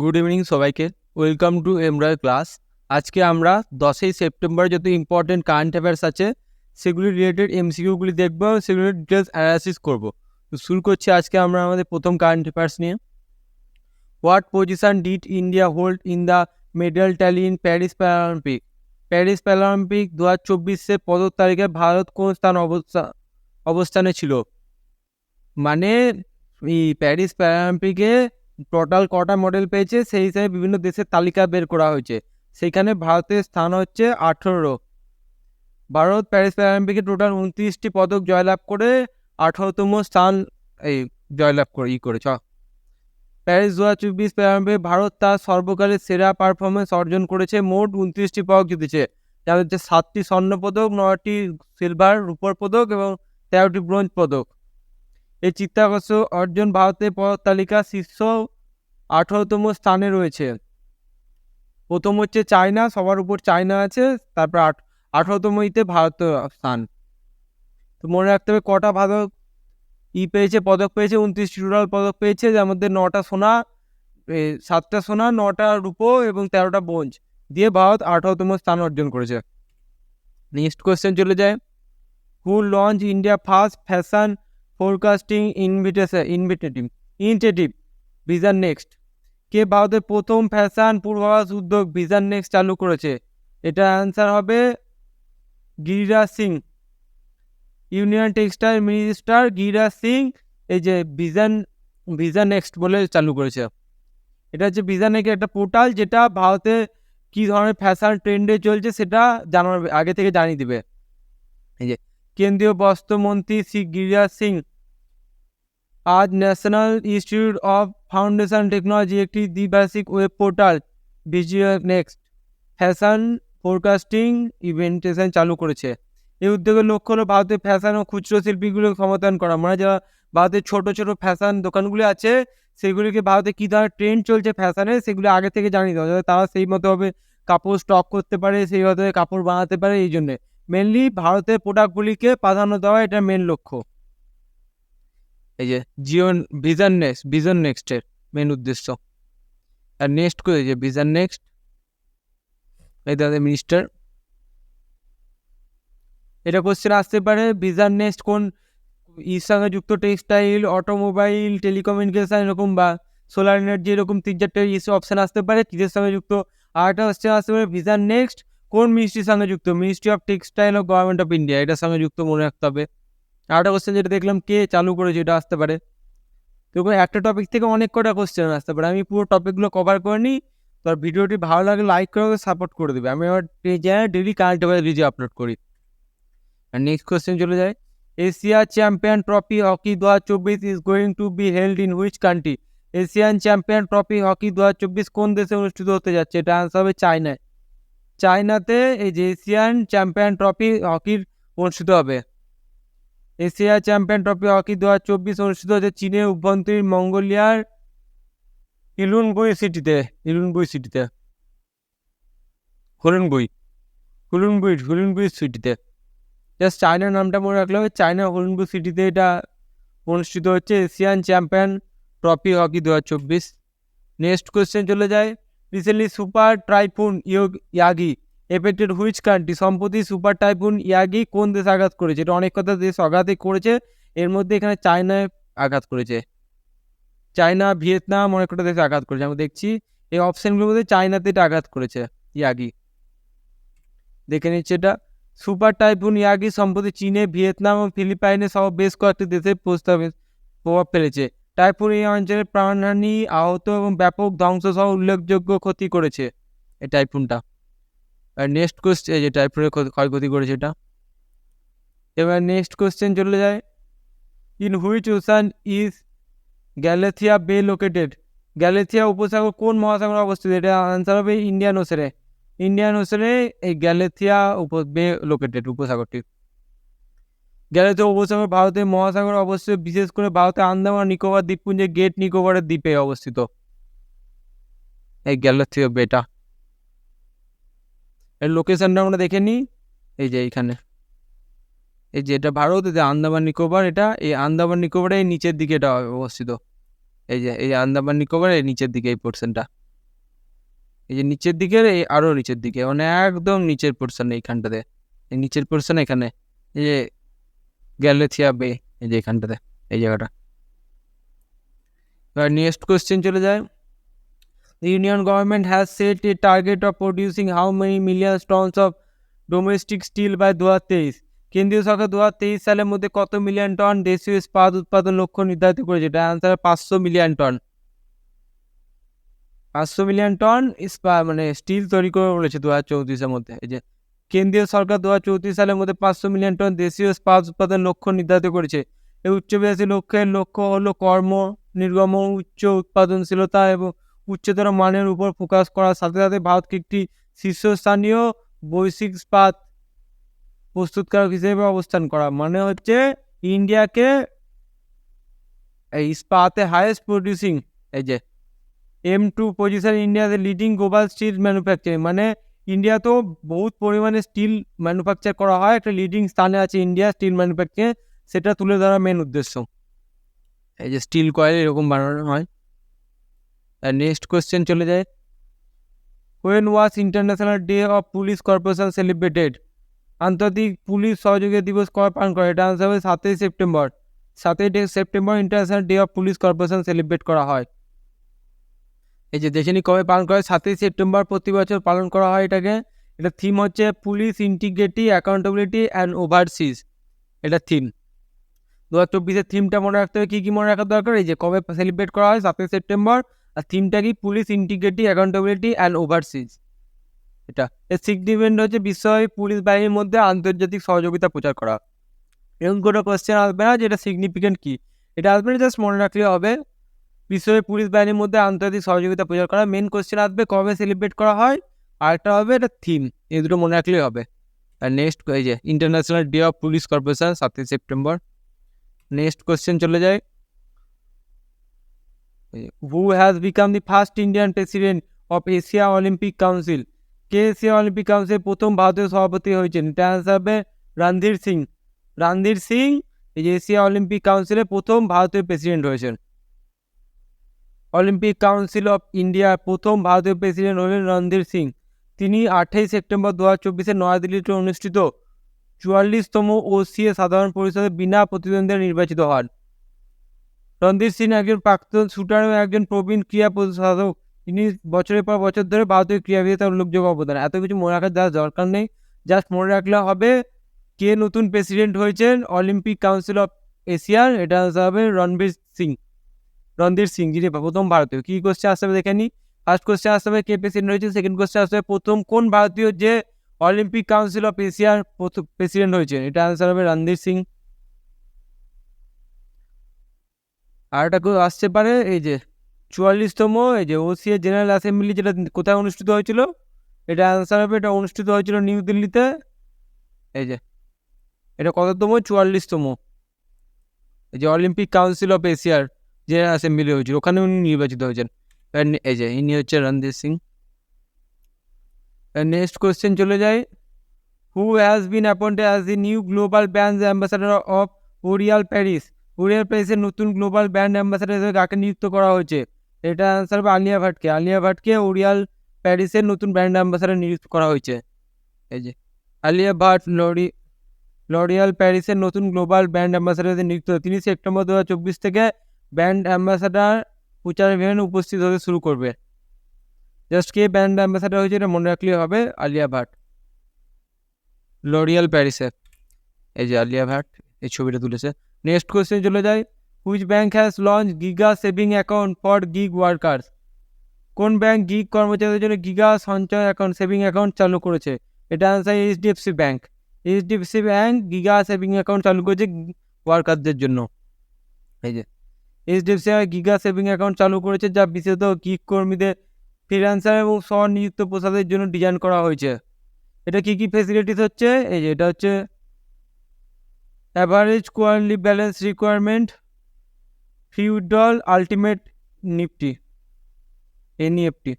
Good evening সবাইকে। Welcome to এমরয় class আজকে আমরা দশই সেপ্টেম্বর যত ইম্পর্টেন্ট কারেন্ট অ্যাফেয়ার্স আছে, সেগুলি রিলেটেড এমসিকিউগুলি দেখব এবং সেগুলির ডিটেলস অ্যানালাইসিস করব। তো শুরু করছি আজকে আমরা আমাদের প্রথম কারেন্ট অ্যাফেয়ার্স নিয়ে। What position did India hold in the medal tally in Paris Paralympic Paris Paralympic দু হাজার চব্বিশে পদক তারিখে ভারত কোন স্থান অবস্থা, অবস্থানে ছিল? মানে এই প্যারিস প্যারালিম্পিকে টোটাল কটা মডেল পেয়েছে? সেই হিসাবে বিভিন্ন দেশের তালিকা বের করা হয়েছে। সেইখানে ভারতের স্থান হচ্ছে আঠেরো। ভারত প্যারিস প্যারালিম্পিকে টোটাল উনত্রিশটি পদক জয়লাভ করে আঠারোতম স্থান, এই, জয়লাভ করে, ই করেছ। প্যারিস দু হাজার চব্বিশ প্যারালিম্পিকে ভারত তার সর্বকালের সেরা পারফরমেন্স অর্জন করেছে। মোট উনত্রিশটি পদক জিতেছে। যার হচ্ছে সাতটি স্বর্ণ পদক, নয়টি সিলভার রূপর পদক এবং তেরোটি ব্রোঞ্জ পদক। এই চিত্তাকর্ষক অর্জন ভারতের পদক তালিকা শীর্ষ আঠারোতম স্থানে রয়েছে। প্রথম হচ্ছে চায়না, সবার উপর চায়না আছে, তারপর আট আঠারোতম ইতে ভারতের স্থান। তো মনে রাখতে হবে, কটা ভারত ই পেয়েছে, পদক পেয়েছে উনত্রিশটি টোটাল পদক পেয়েছে, যার মধ্যে নটা সোনা সাতটা সোনা, নটা রূপো এবং তেরোটা ব্রোঞ্জ দিয়ে ভারত আঠারোতম স্থান অর্জন করেছে। নেক্সট কোয়েশ্চেন চলে যায়। Who launch India first fashion forecasting invitation invitative initiative vision next কে ভারতের প্রথম ফ্যাশন পূর্বাভাস উদ্যোগ ভিজন নেক্সট চালু করেছে? এটা অ্যান্সার হবে Giriraj Singh. Union textile minister Giriraj Singh এই যে ভিজন ভিজন নেক্সট বলে চালু করেছে। এটা হচ্ছে ভিজন নেক্সট একটা পোর্টাল যেটা ভারতে কী ধরনের ফ্যাশন ট্রেন্ডে চলছে সেটা জানার আগে থেকে জানিয়ে দেবে। কেন্দ্রীয় বস্ত্রমন্ত্রী শ্রী গিরিরাজ সিং। আজ national institute of foundation technology একটি দ্বিভাষিক web portal visual next, fashion forecasting eventation চালু করেছে। এই উদ্যোগের লক্ষ্য হলো ভারতের ফ্যাশন ও খুচরো শিল্পীগুলোকে ক্ষমতায়ন করা। মানে যারা ভারতের ছোট ছোট ফ্যাশন দোকানগুলি আছে, সেগুলিকে ভারতে কী ধরনের ট্রেন্ড চলছে ফ্যাশনে, সেগুলি আগে থেকে জানিয়ে দেওয়া। যাতে তারা সেই মতোভাবে কাপড় স্টক করতে পারে, সেইভাবে কাপড় বানাতে পারে, এই জন্যে। মেনলি ভারতের প্রোডাক্টগুলিকে প্রাধান্য দেওয়া এটা মেন লক্ষ্য। এই যে জিওন ভিজন নেক্সট ভিজন নেক্সটের মেন উদ্দেশ্য। আর নেক্সট করে যে ভিজন নেক্সট এই দাদা মিনিস্টার এটা কোশ্চেন আসতে পারে ভিজন নেক্সট কোন ইর সঙ্গে যুক্ত টেক্সটাইল অটোমোবাইল টেলিকমিউনিকেশন এরকম বা সোলার এনার্জি এরকম তিন চারটে ইস্যু অপশান আসতে পারে, কিসের সঙ্গে যুক্ত? আর একটা কোশ্চেন আসতে পারে ভিজন নেক্সট কোন মিনিস্ট্রির সঙ্গে যুক্ত? মিনিস্ট্রি অফ টেক্সটাইল ও গভর্নমেন্ট অফ ইন্ডিয়া এটার সঙ্গে যুক্ত মনে রাখতে হবে। আর একটা কোশ্চেন যেটা দেখলাম, কে চালু করেছে এটা আসতে পারে। তো একটা টপিক থেকে অনেক কটা কোশ্চেন আসতে পারে। আমি পুরো টপিকগুলো কভার করে নিই। তো ভিডিওটি ভালো লাগলে লাইক করে সাপোর্ট করে দেবে। আমি আমার পেজে daily current affair video upload করি। আর নেক্সট কোশ্চেন চলে যায়। এশিয়া চ্যাম্পিয়ন ট্রফি হকি দু হাজার চব্বিশ is going to be held in which country Asian champion trophy hockey দু হাজার চব্বিশ কোন দেশে অনুষ্ঠিত হতে যাচ্ছে? এটা আনসার হবে চায়নায় চায়নাতে এই যে এশিয়ান চ্যাম্পিয়ন ট্রফি হকির অনুষ্ঠিত হবে। এশিয়া চ্যাম্পিয়ন ট্রফি হকি দু হাজার চব্বিশ অনুষ্ঠিত হচ্ছে চীনের অভ্যন্তরীণ মঙ্গোলিয়ার ইলুনগুই সিটিতে ইলুনগুই সিটিতে। হুলুনগুই হুলুনগুই হুলুনগুই সিটিতে। জাস্ট চায়নার নামটা মনে রাখলে হবে, চায়না হুলুনগুই সিটিতে এটা অনুষ্ঠিত হচ্ছে এশিয়ান চ্যাম্পিয়ন ট্রফি হকি দু হাজার চব্বিশ। নেক্সট কোয়েশ্চেন চলে যায়। Recently super typhoon Yagi affected which country সম্প্রতি সুপার টাইফুন ইয়াগি কোন দেশ আঘাত করেছে? এটা অনেক কথা দেশ আঘাতই করেছে। এর মধ্যে এখানে চায়নায় আঘাত করেছে। চায়না, ভিয়েতনাম অনেক কটা দেশে আঘাত করেছে। আমরা দেখছি, এই অপশানগুলোর মধ্যে চায়নাতে এটা আঘাত করেছে ইয়াগি দেখে নিচ্ছে এটা। সুপার টাইফুন ইয়াগি সম্প্রতি চীনে, ভিয়েতনাম ও ফিলিপাইনে সহ বেশ কয়েকটি দেশে প্রস্তাবে প্রভাব ফেলেছে। টাইফুন এই অঞ্চলে প্রাণহানি আহত এবং ব্যাপক ধ্বংস সহ উল্লেখযোগ্য ক্ষতি করেছে এই টাইফুনটা। আর নেক্সট কোয়েশ্চেন এই যে টাইফুনের ক্ষয়ক্ষতি করেছে এটা। এবার নেক্সট কোয়েশ্চেন চলে যায়। In which ocean is Galathea bay located Galathea উপসাগর কোন মহাসাগরে অবস্থিত? এটা আনসার হবে ইন্ডিয়ান ওশানে ইন্ডিয়ান ওশানে এই গ্যালেথিয়া উপ বে লোকেটেড উপসাগরটি। গ্যালেথিয়া উপসাগর ভারতের মহাসাগরে অবস্থিত, বিশেষ করে ভারতের আন্দামান, নিকোবর দ্বীপপুঞ্জে গেট নিকোবরের দ্বীপে অবস্থিত। এই গ্যালেথিয়া বেটা এর লোকেশনটা আমরা দেখে নিই। এই যে এইখানে। এই যে এটা ভারত যে আন্দামান, নিকোবর, এটা এই আন্দামান, নিকোবরের নিচের দিকে এটা অবস্থিত। এই যে এই আন্দামান, নিকোবরের নিচের দিকে এই পোর্শনটা এই যে নিচের দিকের, এই আরও নিচের দিকে। মানে একদম নিচের পোর্শন এইখানটাতে। এই নিচের পোর্শন এখানে। এই যে গ্যালেথিয়া বে, এই যে এখানটাতে, এই জায়গাটা। এবার নেক্সট কোশ্চেন চলে যায়। The Union government has set a target of producing how many of domestic steel by দু হাজার তেইশ কেন্দ্রীয় সরকার দু হাজার তেইশ সালের মধ্যে কত মিলিয়ন টন দেশীয় ইস্পাত উৎপাদন লক্ষ্য নির্ধারিত করেছে? এটা আনসার পাঁচশো মিলিয়ন টন পাঁচশো মিলিয়ন টন ইস্পা মানে স্টিল তৈরি করে বলেছে দু হাজার চৌত্রিশের মধ্যে, এই যে কেন্দ্রীয় সরকার দু হাজার চৌত্রিশ সালের মধ্যে পাঁচশো মিলিয়ন টন দেশীয় ইস্পাত উৎপাদন লক্ষ্য নির্ধারিত করেছে। এই উচ্চবিলাসী লক্ষ্যের লক্ষ্য হলো কর্ম নির্গমন উচ্চ উৎপাদনশীলতা এবং উচ্চতর মানের উপর ফোকাস করার সাথে সাথে ভারতকে একটি শীর্ষস্থানীয় বৈশ্বিক ইস্পাত প্রস্তুতকারক হিসেবে অবস্থান করা। মানে হচ্ছে ইন্ডিয়াকে এই ইস্পাতে হায়েস্ট প্রডিউসিং এই যে এম টু পজিশন ইন্ডিয়াতে লিডিং গ্লোবাল স্টিল ম্যানুফ্যাকচারিং মানে ইন্ডিয়া তো বহুত পরিমাণে স্টিল ম্যানুফ্যাকচার করা হয়। একটা লিডিং স্থানে আছে ইন্ডিয়া স্টিল ম্যানুফ্যাকচারিং সেটা তুলে ধরা মেন উদ্দেশ্য। এই যে স্টিল কয়েল এরকম বানানো হয়। আর নেক্সট কোয়েশ্চেন চলে যায়। When was international day of police corporation celebrated আন্তর্জাতিক পুলিশ সহযোগিতা দিবস কবে পালন করে? এটা আনসার হবে সাতই সেপ্টেম্বর। সাতই September international day of police corporation celebrate করা হয়। এই যে দেশে কবে পালন করা হয়? সাতই সেপ্টেম্বর প্রতি বছর পালন করা হয় এটাকে। এটা থিম হচ্ছে police integrity accountability and overseas এটা থিম দু হাজার চব্বিশের থিমটা মনে রাখতে হবে। কী কী মনে রাখার দরকার? এই যে কবে সেলিব্রেট করা হয়? সাতই সেপ্টেম্বর। আর থিমটা কি? Police integrity accountability and overseas এটা। এর সিগনিফিকেন্ট হচ্ছে বিশ্বব্যাপী পুলিশ বাহিনীর মধ্যে আন্তর্জাতিক সহযোগিতা প্রচার করা। এরকম কোনো কোয়েশ্চেন আসবে না যে এটা সিগনিফিকেন্ট কী? এটা আসবে না জাস্ট মনে রাখলে হবে। বিশ্বব্যাপী পুলিশ বাহিনীর মধ্যে আন্তর্জাতিক সহযোগিতা প্রচার করা মেন কোয়েশ্চেন আসবে, কবে সেলিব্রেট করা হয়? আর একটা হবে এটা থিম এই দুটো মনে রাখলেই হবে। আর নেক্সট এই যে international day of police corporation সাতই সেপ্টেম্বর। নেক্সট কোয়েশ্চেন চলে যায়। Who has become the first Indian president of Asia Olympic council K Asia Olympic council প্রথম ভারতীয় সভাপতি হয়েছেন? এটা আনসার হবে রণধীর সিং। রণধীর সিং এই যে এশিয়া অলিম্পিক কাউন্সিলের প্রথম ভারতীয় প্রেসিডেন্ট হয়েছেন অলিম্পিক কাউন্সিল অফ ইন্ডিয়ার প্রথম ভারতীয় প্রেসিডেন্ট হলেন রণধীর সিং। তিনি আঠাই সেপ্টেম্বর দু হাজার চব্বিশে নয়াদিল্লিতে অনুষ্ঠিত চুয়াল্লিশতম ওসিএ সাধারণ পরিষদে বিনা প্রতিদ্বন্দ্বিতা নির্বাচিত হন। রণধীর সিং একজন প্রাক্তন শুটার এবং একজন প্রবীণ ক্রীড়া প্রশাসক তিনি বছরের পর বছর ধরে ভারতীয় ক্রীড়াবিদে তার উল্লেখযোগ্য অবদান। এত কিছু মনে রাখার যার দরকার নেই, জাস্ট মনে রাখলে হবে কে নতুন প্রেসিডেন্ট হয়েছেন অলিম্পিক কাউন্সিল অফ এশিয়ার, এটা হবে রণবীর সিং। রণধীর সিং, যিনি প্রথম ভারতীয়। কী কোশ্চেন আসতে হবে দেখে নিই ফার্স্ট কোশ্চেন আসতে হবে কে প্রেসিডেন্ট হয়েছে সেকেন্ড কোশ্চেন আসতে হবে, প্রথম কোন ভারতীয় যে অলিম্পিক কাউন্সিল অফ এশিয়ার প্রেসিডেন্ট হয়েছেন এটা আনসার হবে রণধীর সিং। আর একটা আসতে পারে, এই যে চুয়াল্লিশতম, এই যে ওসিএ জেনারেল অ্যাসেম্বলি যেটা কোথায় অনুষ্ঠিত হয়েছিল? এটা আনসার হবে, এটা অনুষ্ঠিত হয়েছিল নিউ দিল্লিতে এই যে, এটা কততম? চুয়াল্লিশতম। এই যে অলিম্পিক কাউন্সিল অফ এশিয়ার জেনারেল অ্যাসেম্বলি হয়েছিল। ওখানে উনি নির্বাচিত হয়েছেন। এই যে ইনি হচ্ছে রণধীর সিং। নেক্সট কোয়েশ্চেন চলে যায়। Who has been appointed as the new global brand ambassador of L'Oreal Paris L'Oreal প্যারিসের নতুন গ্লোবাল ব্যান্ড অ্যাম্বাসাডার হিসেবে কাকে নিযুক্ত করা হয়েছে? এটা আনসার হবে আলিয়া ভাটকে। আলিয়া ভাটকে ওরিয়াল প্যারিসের নতুন ব্র্যান্ড অ্যাম্বাসাডার নিযুক্ত করা হয়েছে। এই যে আলিয়া ভাট লরি, লরিয়াল প্যারিসের নতুন গ্লোবাল ব্র্যান্ড অ্যাম্বাসাডার নিযুক্ত। তিনি সেপ্টেম্বর দু হাজার চব্বিশ থেকে ব্র্যান্ড অ্যাম্বাসাডার প্রচার অভিযানে উপস্থিত হতে শুরু করবে। জাস্ট কে ব্র্যান্ড অ্যাম্বাসাডার হয়েছে এটা মনে রাখলেই হবে, আলিয়া ভাট। লরিয়াল প্যারিসে। এই যে আলিয়া ভাট, এই ছবিটা তুলেছে। নেক্সট কোয়েশ্চেন চলে যায় which bank has launch giga saving account for gig workers কোন ব্যাংক গিগ কর্মচারীদের জন্য গিগা সঞ্চয় অ্যাকাউন্ট সেভিং অ্যাকাউন্ট চালু করেছে? এটা answer HDFC bank HDFC bank giga saving account চালু করেছে ওয়ার্কারদের জন্য। এই যে এইচডিএফসি গিগা সেভিং অ্যাকাউন্ট চালু করেছে, যা বিশেষত গিগ কর্মীদের ফ্রিল্যান্সার এবং স্বনিযুক্ত প্রসাদের জন্য ডিজাইন করা হয়েছে। এটা কী কী ফেসিলিটিস হচ্ছে? এই যে এটা হচ্ছে average quarterly balance requirement free withdrawal ultimate NEFT NEFT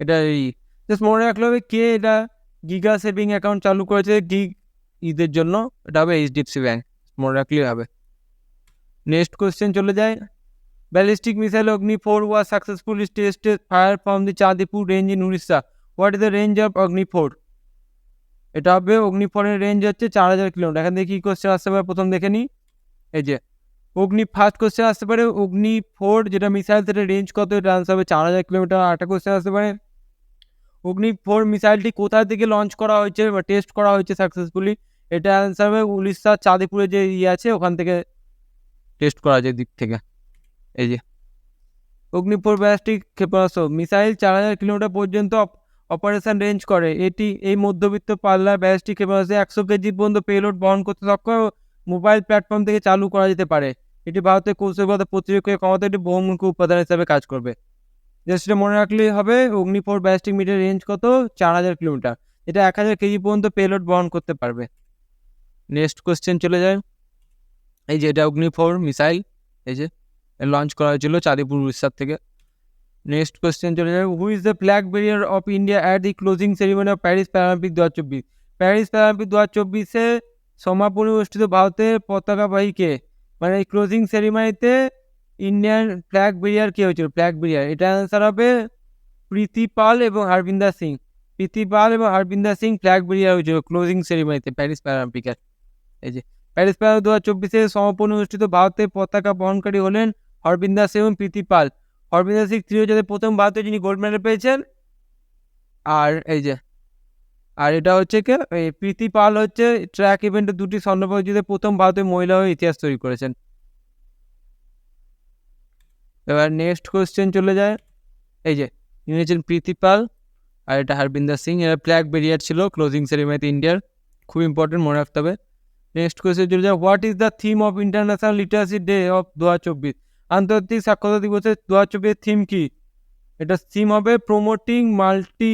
এটা এই জাস্ট মনে রাখলে হবে কে এটা গিগা সেভিং অ্যাকাউন্ট চালু করেছে গিগ ঈদের জন্য, এটা হবে এইচডিএফসি ব্যাংক, মনে রাখলেই হবে। নেক্সট কোয়েশ্চেন চলে যায়। Ballistic missile Agni four was successfully tested fire from the Chandipur range in Orissa what is the range of Agni four এটা হবে অগ্নি ফোরের রেঞ্জ হচ্ছে চার হাজার কিলোমিটার এখান থেকে কী কোশ্চেন আসতে পারে? প্রথম দেখে নিই এই যে অগ্নি ফার্স্ট কোশ্চেন আসতে পারে। অগ্নি ফোর যেটা মিসাইল সেটা রেঞ্জ কত? এটা আনসার হবে চার হাজার কিলোমিটার আরেকটা কোশ্চেন আসতে পারে। অগ্নি ফোর মিসাইলটি কোথা থেকে লঞ্চ করা হয়েছে বা টেস্ট করা হয়েছে সাকসেসফুলি এটা অ্যান্সার হবে উড়িষ্যার চাঁদিপুরে যে ইয়ে আছে, ওখান থেকে টেস্ট করা যায় দিক থেকে। এই যে। অগ্নি ফোর ব্যালিস্টিক ক্ষেপণাস্ত্র, মিসাইল চার হাজার কিলোমিটার পর্যন্ত অপারেশন রেঞ্জ করে। এটি এই মধ্যবিত্ত পাল্লার ব্যালিস্টিক ক্ষেপণাস্ত্রে একশো কেজি পর্যন্ত পেলোড বহন করতে সক্ষম মোবাইল প্ল্যাটফর্ম থেকে চালু করা যেতে পারে। এটি ভারতের কৌশলগত প্রতিরক্ষা ক্ষমতা একটি বহুমুখী উপাদান হিসাবে কাজ করবে। জাস্ট মনে রাখলেই হবে অগ্নি ফোর মিটার রেঞ্জ কত? চার হাজার কিলোমিটার। এটা এক হাজার কেজি পর্যন্ত পেলোড বহন করতে পারবে। নেক্সট কোয়েশ্চেন চলে যায়। এই যে এটা অগ্নি ফোর মিসাইল, এই যে। লঞ্চ করা হয়েছিল চাঁদিপুর উড়িষ্যার থেকে। নেক্সট কোয়েশ্চেন চলে যাবে who is the flag bearer of India at the closing ceremony of Paris Paralympic দু হাজার চব্বিশ? প্যারিস প্যারালিম্পিক দু হাজার চব্বিশে সমাপনী অনুষ্ঠিত ভারতের পতাকাবাহী কে মানে এই ক্লোজিং সেরিমনিতে ইন্ডিয়ান ফ্ল্যাগ বেরিয়ার কে হয়েছিল? ফ্ল্যাগ বেরিয়ার এটা অ্যান্সার হবে প্রীতি পাল এবং হরবিন্দর সিং। প্রীতি পাল এবং হরবিন্দর সিং ফ্ল্যাগ বেরিয়ার হয়েছিল ক্লোজিং সেরিমনিতে প্যারিস প্যারালিম্পিকের এই যে প্যারিস প্যারা দু হাজার চব্বিশে সমাপনী অনুষ্ঠিত ভারতের পতাকা বহনকারী হলেন হরবিন্দর সিং এবং প্রীতি পাল। হরবিন্দর সিং ত্রিওজাতে প্রথম ভারতীয় যিনি গোল্ড মেডেল পেয়েছেন, আর এই যে, আর এটা হচ্ছে কে প্রীতি পাল হচ্ছে ট্র্যাক ইভেন্টে দুটি স্বর্ণপদক জিতে প্রথম ভারতীয় মহিলা হয়ে ইতিহাস তৈরি করেছেন। এবার নেক্সট কোয়েশ্চেন চলে যায়। এই যে ইনি হচ্ছেন প্রীতি পাল, আর এটা হরবিন্দর সিং, এরা ফ্ল্যাগ বেরিয়ার ছিল ক্লোজিং সেরিমনিতে ইন্ডিয়ার, খুব ইম্পর্টেন্ট মনে রাখতে হবে। নেক্সট কোয়েশ্চেন চলে যায় what is the theme of international literacy day of দু হাজার চব্বিশ? আন্তর্জাতিক সাক্ষরতা দিবসের দু হাজার থিম কি? এটা থিম হবে promoting multi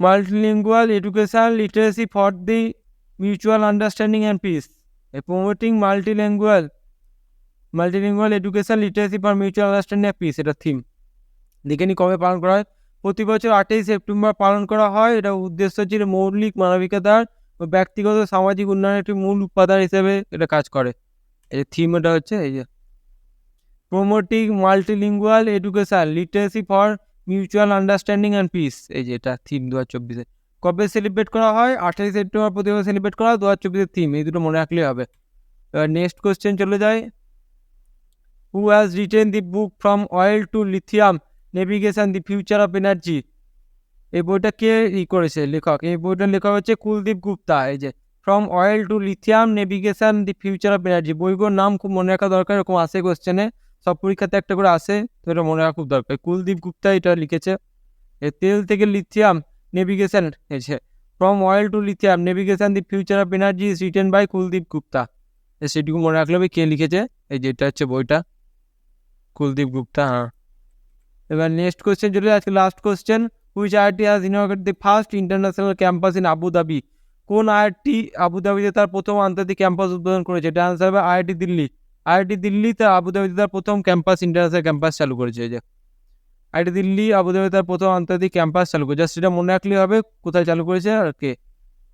multilingual education literacy for the mutual understanding and peace promoting multilingual multilingual education literacy for mutual understanding and peace এটা থিম দেখে নি কবে পালন করা হয়? প্রতি বছর আটই সেপ্টেম্বর পালন করা হয়। এটা উদ্দেশ্য ছিল মৌলিক মানবিকতার ও ব্যক্তিগত সামাজিক উন্নয়নের একটি মূল উপাদান হিসেবে এটা কাজ করে। এই থিম এটা হচ্ছে, এই যে promoting multilingual education literacy for mutual understanding and peace এই যে এটা থিম দু হাজার চব্বিশে। কবে সেলিব্রেট করা হয়? আঠাশে সেপ্টেম্বর প্রতি বছর সেলিব্রেট করা হয়। দু হাজার চব্বিশের থিম এই দুটো মনে রাখলেই হবে। এবার নেক্সট কোশ্চেন চলে যায়। Who has written the book from oil to lithium navigation the future of energy এই বইটা কে ই করেছে? লেখক। এই বইটার লেখক হচ্ছে কুলদীপ গুপ্তা। এই যে from oil to lithium navigation the future of energy বইগুলোর নাম খুব মনে রাখা দরকার, এরকম আসে কোশ্চেনে সব পরীক্ষাতে একটা করে আসে, তো এটা মনে রাখা খুব দরকার। কুলদীপ গুপ্তা এটা লিখেছে তেল থেকে লিথিয়াম নেভিগেশন এসে from oil to lithium navigation the future of energy is written by Kuldeep Gupta. সেটুকু মনে রাখলে কে লিখেছে? এই যেটা হচ্ছে বইটা। কুলদীপ গুপ্তা হ্যাঁ। এবার নেক্সট কোয়েশ্চেন চলে আজকে last question which IIT has inaugurated the first international campus in Abu Dhabi কোন আইআইটি আবুধাবিতে তার প্রথম আন্তর্জাতিক ক্যাম্পাস উদ্বোধন করেছে? এটা আনসার হবে আইআইটি দিল্লি আইআইটি দিল্লি তার আবুধাবিতে তার প্রথম ক্যাম্পাস ইন্টারন্যাশনাল ক্যাম্পাস চালু করেছে যে। আইআইটি দিল্লি আবুধাবিতে তার প্রথম আন্তর্জাতিক ক্যাম্পাস চালু করেছে। জাস্ট সেটা মনে রাখলেই হবে কোথায় চালু করেছে আর কে,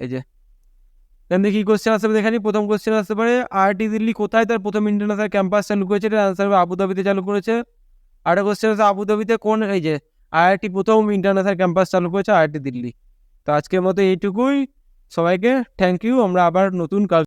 এই যে। দেন দেখি কোশ্চেন আসতে পারে, দেখানি, প্রথম কোশ্চেন আসতে পারে, আইআইটি দিল্লি কোথায় তার প্রথম ইন্টারন্যাশনাল ক্যাম্পাস চালু করেছে, এটা আনসার হবে আবুধাবিতে চালু করেছে। আরেকটা কোশ্চেন আছে আবুধাবিতে কোন, এই যে, আইআইটি প্রথম ইন্টারন্যাশনাল ক্যাম্পাস চালু করেছে আইআইটি দিল্লি। তো আজকের মতো এইটুকুই। সবাইকে থ্যাংক ইউ আমরা আবার নতুন কাল